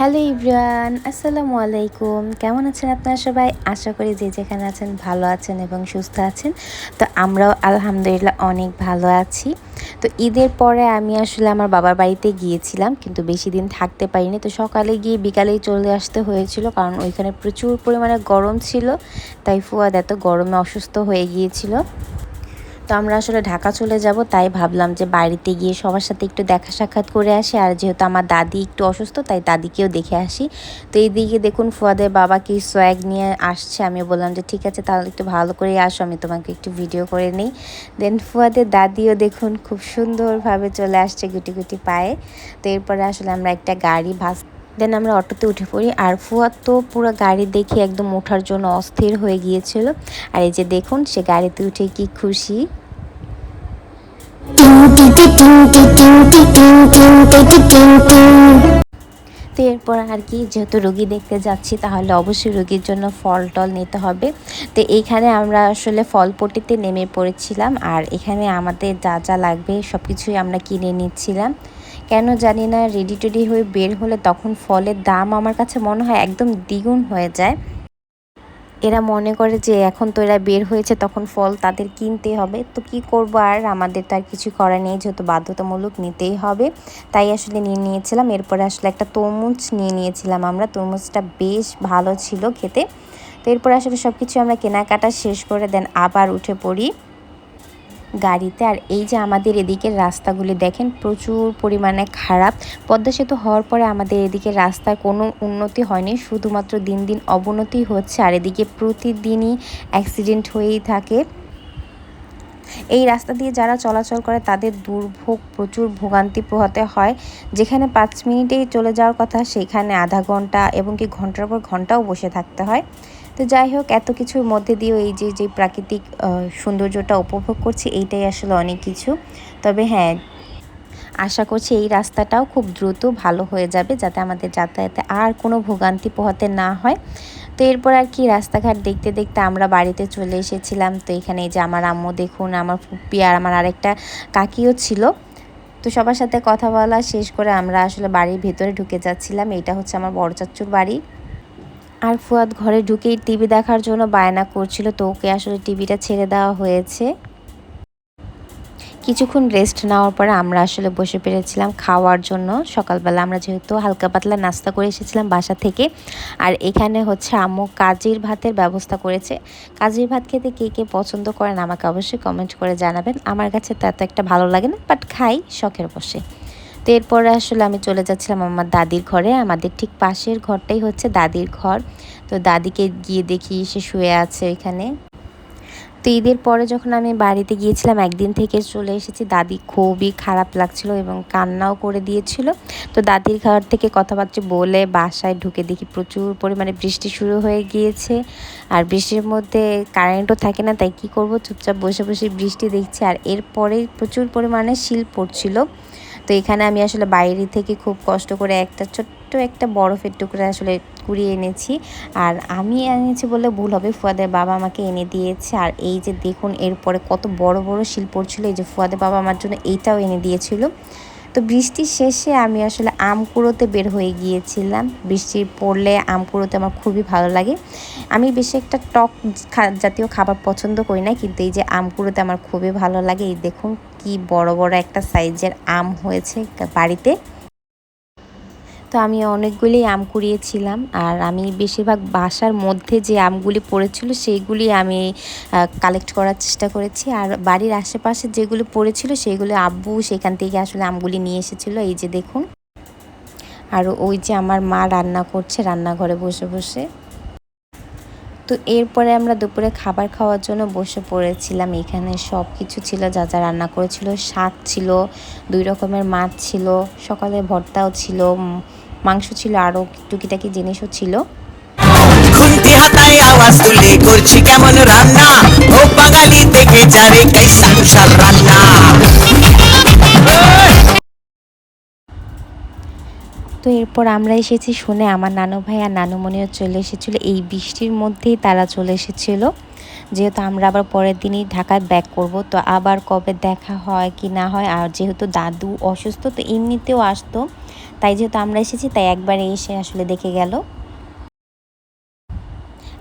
Hello Ibran, আসসালামু আলাইকুম। কেমন আছেন আপনারা সবাই? আশা করি যে যেখানে আছেন ভালো আছেন এবং সুস্থ আছেন। তো আমরাও আলহামদুলিল্লাহ অনেক ভালো আছি। তো ঈদের পরে আমি আসলে আমার বাবার বাড়িতে গিয়েছিলাম, কিন্তু বেশি দিন থাকতে পারিনি। তো সকালে গিয়ে বিকালেই চলে আসতে হয়েছিল, কারণ ওইখানে প্রচুর পরিমাণে গরম ছিল, তাই ফুয়াদ এত গরমে অসুস্থ হয়ে গিয়েছিল। তো আমরা আসলে ঢাকা চলে যাব, তাই ভাবলাম যে বাড়িতে গিয়ে সবার সাথে একটু দেখা সাক্ষাৎ করে আসি। আর যেহেতু আমার দাদি একটু অসুস্থ, তাই দাদিকেও দেখে আসি। তো এইদিকে দেখুন ফুয়াদের বাবা কি সোয়াগ নিয়ে আসছে। আমি বললাম যে ঠিক আছে, তাহলে একটু ভালো করে আসো, আমি তোমাকে একটু ভিডিও করে নিই। দেন ফুয়াদের দাদিও দেখুন খুব সুন্দরভাবে চলে আসছে গুটি গুটি পায়ে। তো এরপরে আসলে আমরা একটা গাড়ি ভাস দেন আমরা অটোতে উঠে পড়ি। আর ফুয়াদ তো পুরো গাড়ি দেখে একদম ওঠার জন্য অস্থির হয়ে গিয়েছিল। আর এই যে দেখুন, সে গাড়িতে উঠে কি খুশি। তো এরপর আর কি, যেহেতু রুগী দেখতে যাচ্ছি, তাহলে অবশ্যই রুগীর জন্য ফল টল নিতে হবে। তো এইখানে আমরা আসলে ফল পটিতে নেমে পড়েছিলাম। আর এখানে আমাদের যা যা লাগবে সব কিছুই আমরা কিনে নিচ্ছিলাম। কেন জানি না রেডি টেডি হয়ে বের হলে তখন ফলের দাম আমার কাছে মনে হয় একদম দ্বিগুণ হয়ে যায়। এরা মনে করে যে এখন তো এরা বের হয়েছে, তখন ফল তাদের কিনতে হবে। তো কি করব আর? আমাদের তো আর কিছু করার নেই, যেহেতু বাধ্যতামূলক নিতেই হবে। তাই আসলে নিয়ে নিয়েছিলাম। এরপরে আসলে একটা তরমুজ নিয়ে নিয়েছিলাম আমরা। তরমুজটা বেশ ভালো ছিল খেতে। তো এরপরে আসলে সব কিছু আমরা কেনাকাটা শেষ করে দেন আবার উঠে পড়ি। গাড়িতে। আর এই যে আমাদের এদিকের রাস্তাগুলি দেখেন, প্রচুর পরিমাণে খারাপ। পদ্মা সেতু হওয়ার পরে আমাদের এদিকে রাস্তায় কোনো উন্নতি হয়নি, শুধুমাত্র দিন দিন অবনতি হচ্ছে। আর এদিকে প্রতিদিনই অ্যাক্সিডেন্ট হয়েই থাকে। এই রাস্তা দিয়ে যারা চলাচল করে, তাদের দুর্ভোগ, প্রচুর ভোগান্তি পোহাতে হয়। যেখানে পাঁচ মিনিটেই চলে যাওয়ার কথা, সেখানে আধা ঘণ্টা এবং কি ঘণ্টার পর ঘন্টাও বসে থাকতে হয়। তো যাই হোক, এত কিছুর মধ্যে দিয়েও এই যে যে প্রাকৃতিক সৌন্দর্যটা উপভোগ করছি, এইটাই আসলে অনেক কিছু। তবে হ্যাঁ আশা করছি এই রাস্তাটাও খুব দ্রুত ভালো হয়ে যাবে, যাতে আমাদের যাতায়াতে আর কোনো ভোগান্তি পোহাতে না হয়। তো এরপর আর কি রাস্তাঘাট দেখতে দেখতে আমরা বাড়িতে চলে এসেছিলাম। তো এখানে যে আমার আম্মু দেখুন, আমার ফুপি আর আমার আরেকটা কাকিও ছিল। তো সবার সাথে কথা বলা শেষ করে আমরা আসলে বাড়ির ভেতরে ঢুকে যাচ্ছিলাম। এটা হচ্ছে আমার বড় চাচ্চুর বাড়ি। আর ফুয়াদ ঘরে ঢুকেই টিভি দেখার জন্য বায়না করছিল, তো ওকে আসলে টিভিটা ছেড়ে দেওয়া হয়েছে। কিছুক্ষণ রেস্ট নেওয়ার পরে আমরা আসলে বসে পেরেছিলাম খাওয়ার জন্য। সকালবেলা আমরা যেহেতু হালকা পাতলা নাস্তা করে এসেছিলাম বাসা থেকে। আর এখানে হচ্ছে আম্মু কাজির ভাতের ব্যবস্থা করেছে। কাজির ভাত খেতে কে কে পছন্দ করেন আমাকে অবশ্যই কমেন্ট করে জানাবেন। আমার কাছে তা তো একটা ভালো লাগে না বাট খাই শখের বসে। তো এরপরে আসলে আমি চলে যাচ্ছিলাম আমার দাদির ঘরে। আমাদের ঠিক পাশের ঘরটাই হচ্ছে দাদির ঘর। তো দাদিকে গিয়ে দেখি সে শুয়ে আছে এখানে। তো ঈদের পরে যখন আমি বাড়িতে গিয়েছিলাম, একদিন থেকে চলে এসেছি। দাদি খুবই খারাপ লাগছিল এবং কান্নাও করে দিয়েছিল। তো দাদির ঘর থেকে কথাবার্তা বলে বাসায় ঢুকে দেখি প্রচুর পরিমাণে বৃষ্টি শুরু হয়ে গিয়েছে। আর বৃষ্টির মধ্যে কারেন্টও থাকে না, তাই কি করব? চুপচাপ বসে বসে বৃষ্টি দেখছি। আর এরপরে প্রচুর পরিমাণে শিল পড়ছিল। তো এখানে আমি আসলে বাইরে থেকে খুব কষ্ট করে একটা ছোট্ট একটা বরফের টুকরা আসলে কুড়িয়ে এনেছি। আর আমি এনেছি বলে ভুল হবে ফুয়াদের বাবা আমাকে এনে দিয়েছে। আর এই যে দেখুন, এরপরে কত বড় বড় শিল্প ছিল এই যে ফুয়াদের বাবা আমার জন্য এইটাও এনে দিয়েছিল। তো বৃষ্টির শেষে আমি আসলে আম কুড়োতে বের হয়ে গিয়েছিলাম। বৃষ্টি পড়লে আম কুড়োতে আমার খুবই ভালো লাগে। আমি বেশি একটা টক জাতীয় খাবার পছন্দ করি না, কিন্তু এই যে আম কুড়োতে আমার খুবই ভালো লাগে। এই দেখুন, কি বড় বড় একটা সাইজের আম হয়েছে বাড়িতে। তো আমি অনেকগুলি আম কুড়িয়েছিলাম আর আমি বেশিরভাগ বাসার মধ্যে যে আমগুলি পড়েছিল সেইগুলি আমি কালেক্ট করার চেষ্টা করেছি। আর বাড়ির আশেপাশে যেগুলো পড়েছিল সেইগুলি আব্বু সেখান থেকে আসলে আমগুলি নিয়ে এসেছিল। এই যে দেখুন। আর ওই যে আমার মা রান্না করছে রান্নাঘরে বসে বসে। তো এরপরে আমরা দুপুরে খাবার খাওয়ার জন্য বসে পড়েছিলাম। এখানে সব কিছু ছিল যা যা রান্না করেছিল। শাক ছিল দুই রকমের মাছ ছিল সকালে ভর্তাও ছিল মাংস ছিল আরও টুকিটাকি জিনিসও ছিল। খুন্তি হাতায় আওয়াজ তুলে করছি কেমন রান্না? ও বাঙালি থেকে যারে রান্না। তো এরপর আমরা এসেছি শুনে আমার নানু ভাই আর নানুমণিও চলে এসেছিল। এই বৃষ্টির মধ্যেই তারা চলে এসেছিল। যেহেতু আমরা আবার পরের দিনই ঢাকায় ব্যাক করব, তো আবার কবে দেখা হয় কি না হয়, আর যেহেতু দাদু অসুস্থ, তো এমনিতেও আসতো। তাই যেহেতু আমরা এসেছি, তাই একবারে এসে আসলে দেখে গেল।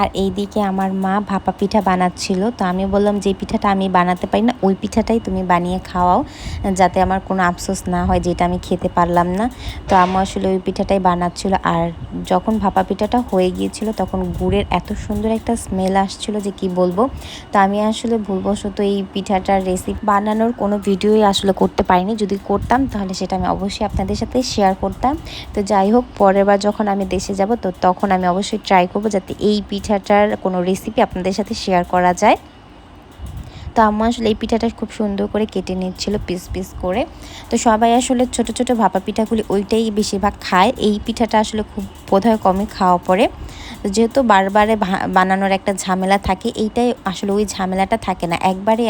আর এইদিকে আমার মা ভাপা পিঠা বানাচ্ছিল। তো আমি বললাম, যে পিঠাটা আমি বানাতে পারি না, ওই পিঠাটাই তুমি বানিয়ে খাওয়াও, যাতে আমার কোনো আফসোস না হয় যেটা আমি খেতে পারলাম না। তো আমি আসলে ওই পিঠাটাই বানাচ্ছিল। আর যখন ভাপা পিঠাটা হয়ে গিয়েছিল, তখন গুড়ের এত সুন্দর একটা স্মেল আসছিল যে কি বলব? তো আমি আসলে ভুলবশত এই পিঠাটার রেসিপি বানানোর কোনো ভিডিওই আসলে করতে পারিনি। যদি করতাম, তাহলে সেটা আমি অবশ্যই আপনাদের সাথে শেয়ার করতাম। তো যাই হোক, পরের বার যখন আমি দেশে যাব, তো তখন আমি অবশ্যই ট্রাই করব যাতে এই পিঠাটার কোনো রেসিপি আপনাদের সাথে শেয়ার করা যায়। তো আম্মা আসলে এই পিঠাটা খুব সুন্দর করে কেটে নিচ্ছিল পিস পিস করে। তো সবাই আসলে ছোট ছোট ভাপা পিঠাগুলি ওইটাই বেশিরভাগ খায়। এই পিঠাটা আসলে খুব বোধহয় কমই খাওয়া পড়ে। যেহেতু বারবারে বানানোর একটা ঝামেলা থাকে, এইটাই আসলে ওই ঝামেলাটা থাকে না। একবারে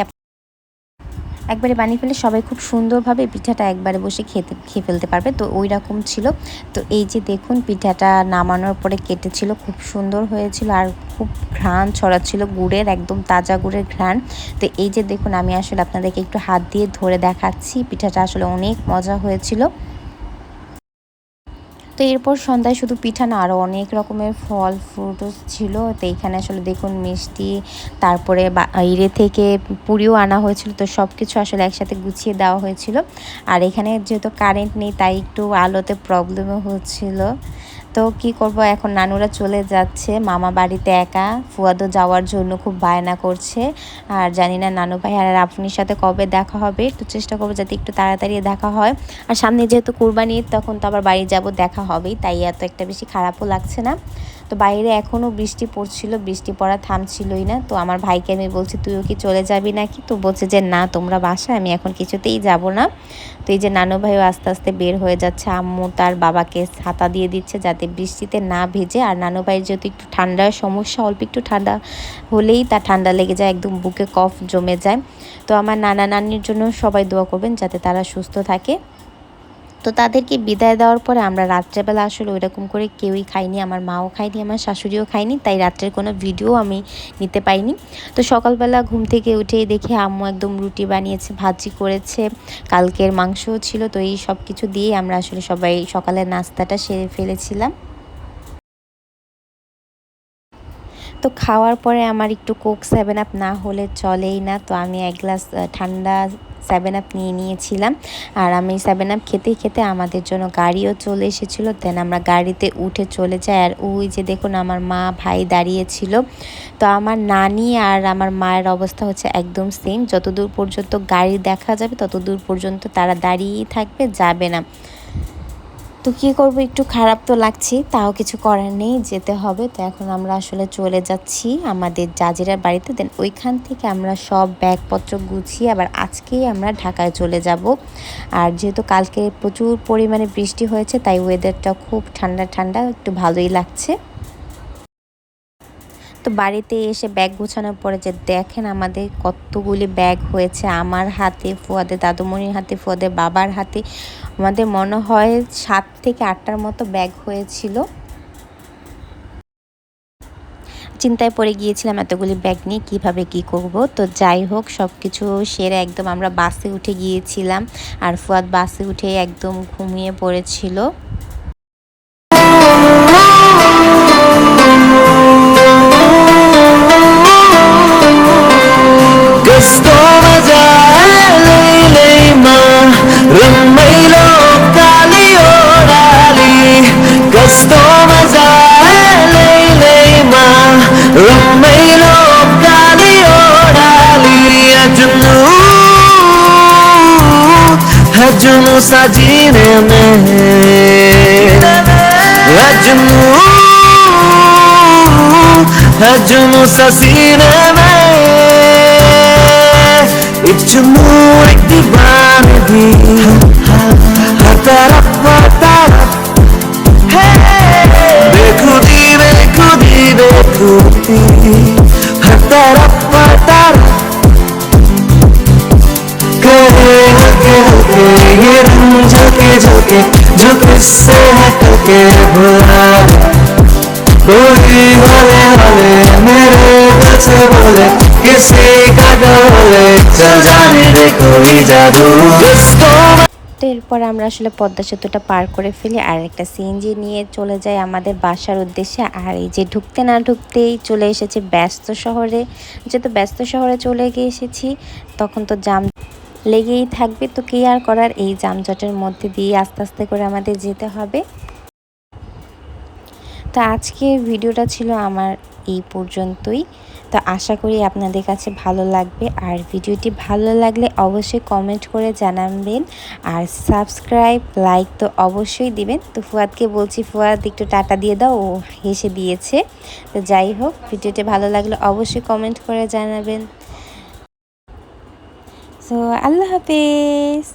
একবারে বানিয়ে ফেলে সবাই খুব সুন্দরভাবে পিঠাটা একবারে বসে খেতে, খেয়ে ফেলতে পারবে। তো ওই রকম ছিল। তো এই যে দেখুন পিঠাটা নামানোর পরে কেটেছিল, খুব সুন্দর হয়েছিল আর খুব ঘ্রাণ ছড়াচ্ছিল, গুড়ের একদম তাজা গুড়ের ঘ্রাণ। তো এই যে দেখুন, আমি আসলে আপনাদেরকে একটু হাত দিয়ে ধরে দেখাচ্ছি। পিঠাটা আসলে অনেক মজা হয়েছিল। তো এরপর সন্ধ্যায় শুধু পিঠা না আরও অনেক রকমের ফল ফ্রুটও ছিল। তো এখানে আসলে দেখুন মিষ্টি, তারপরে বাইরে থেকে পুরিও আনা হয়েছিল। তো সব কিছু আসলে একসাথে গুছিয়ে দেওয়া হয়েছিল। আর এখানে যেহেতু কারেন্ট নেই, তাই একটু আলোতে প্রবলেমও হচ্ছিল। তো কি করব? এখন নানুরা চলে যাচ্ছে। মামা বাড়িতে একা। ফুয়াদো যাওয়ার জন্য খুব বায়না করছে। আর জানি না নানু ভাই আর আপনির সাথে কবে দেখা হবে। একটু চেষ্টা করব যাতে একটু তাড়াতাড়ি দেখা হয়। আর সামনে যেহেতু কুরবানি তখন তো আবার বাড়ি যাব, দেখা হবেই। তাই এত একটা বেশি খারাপও লাগছে না। তো বাইরে এখনও বৃষ্টি পড়ছিল, বৃষ্টি পড়া থামছিলই না। তো আমার ভাইকে আমি বলছি, তুইও কি চলে যাবি নাকি? তো বলছে যে, না, তোমরা বাসা আমি এখন কিছুতেই যাব না। তো এই যে নানু ভাইও আস্তে আস্তে বের হয়ে যাচ্ছে, আম্মু তার বাবাকে ছাতা দিয়ে দিচ্ছে যাতে বৃষ্টিতে না ভেজে। আর নানু ভাইয়ের যেহেতু একটু ঠান্ডার সমস্যা, অল্প একটু ঠান্ডা হলেই তার ঠান্ডা লেগে যায়, একদম বুকে কফ জমে যায়। তো আমার নানা নানির জন্য সবাই দোয়া করবেন যাতে তারা সুস্থ থাকে। তো তাদেরকে বিদায় দেওয়ার পরে আমরা রাত্রেবেলা আসলে ওইরকম করে কেউই খাইনি, আমার মাও খায়নি আমার শাশুড়িও খায়নি তাই রাত্রের কোনো ভিডিও আমি নিতে পাইনি তো সকালবেলা ঘুম থেকে উঠেই দেখি আম্মু একদম রুটি বানিয়েছে, ভাজি করেছে, কালকের মাংসও ছিল, তো এই সব কিছু দিয়ে আমরা আসলে সবাই সকালের নাস্তাটা সেরে ফেলেছিলাম। তো খাওয়ার পরে আমার একটু কোক সেভেন আপ না হলে চলেই না, তো আমি এক গ্লাস ঠান্ডা সেভেন আপ নিয়ে নিয়েছিলাম। আর আমি সেভেন আপ খেতে খেতে আমাদের জন্য গাড়িও চলে এসেছিল। দেন আমরা গাড়িতে উঠে চলে যাই। আর ওই যে দেখুন আমার মা, ভাই দাঁড়িয়েছিল তো আমার নানি আর আমার মায়ের অবস্থা হচ্ছে একদম সেম যতদূর পর্যন্ত গাড়ি দেখা যাবে, ততদূর পর্যন্ত তারা দাঁড়িয়েই থাকবে, যাবে না। তো কী করব? একটু খারাপ তো লাগছে, তাও কিছু করার নেই, যেতে হবে। তো এখন আমরা আসলে চলে যাচ্ছি আমাদের জাজিরার বাড়িতে। দেন ওইখান থেকে আমরা সব ব্যাগপত্র গুছিয়ে আবার আজকেই আমরা ঢাকায় চলে যাব। আর যেহেতু কালকে প্রচুর পরিমাণে বৃষ্টি হয়েছে, তাই ওয়েদারটা খুব ঠান্ডা ঠান্ডা, একটু ভালোই লাগছে। তো বাড়িতে এসে ব্যাগ গোছানোর পরে যে দেখেন আমাদের কতগুলি ব্যাগ হয়েছে, আমার হাতে, ফুয়াদের, দাদুমণির হাতে, ফুয়াদের বাবার হাতে। আমাদের মনে হয় সাত থেকে আটটার মতো ব্যাগ হয়েছিল। চিন্তায় পড়ে গিয়েছিলাম এতগুলি ব্যাগ নিয়ে কীভাবে কি করব। তো যাই হোক সব কিছু সেরে একদম আমরা বাসে উঠে গিয়েছিলাম। আর ফুয়াদ বাসে উঠে একদম ঘুমিয়ে পড়েছিল। हजमू सा जीने में। हजमू हजमू सा सीने में। इचमू एक दीवान भी। हर तरफ़ हर तरफ़ हर तरफ़ हर तरफ़ ये रंग झलके झलके जो किससे हटके भुला कोई हले हले मेरे दिल से बोले किसी का डोले चल जाने दे कोई जादू दोस्तों তো এরপর আমরা আসলে পদ্মা সেতুটা পার করে ফেলি আর একটা সিএনজি নিয়ে চলে যাই আমাদের বাসার উদ্দেশ্যে আর এই যে ঢুকতে না ঢুকতেই চলে এসেছি ব্যস্ত শহরে যেহেতু ব্যস্ত শহরে চলে গিয়ে এসেছি তখন তো জাম লেগেই থাকবে, তো কে আর করার? এই যানজটের মধ্যে দিয়ে আস্তে আস্তে করে আমাদের যেতে হবে। তো আজকে ভিডিওটা ছিল আমার এই পর্যন্তই। তো আশা করি আপনাদের কাছে ভালো লাগবে। আর ভিডিওটি ভালো লাগলে অবশ্যই কমেন্ট করে জানাবেন। আর সাবস্ক্রাইব লাইক তো অবশ্যই দিবেন। তো ফুয়াদকে বলছি, ফুয়াদ, একটু টাটা দিয়ে দাও। ও হেসে দিয়েছে। তো যাই হোক, ভিডিওটি ভালো লাগলে অবশ্যই কমেন্ট করে জানাবেন। সো আল্লাহ হাফেজ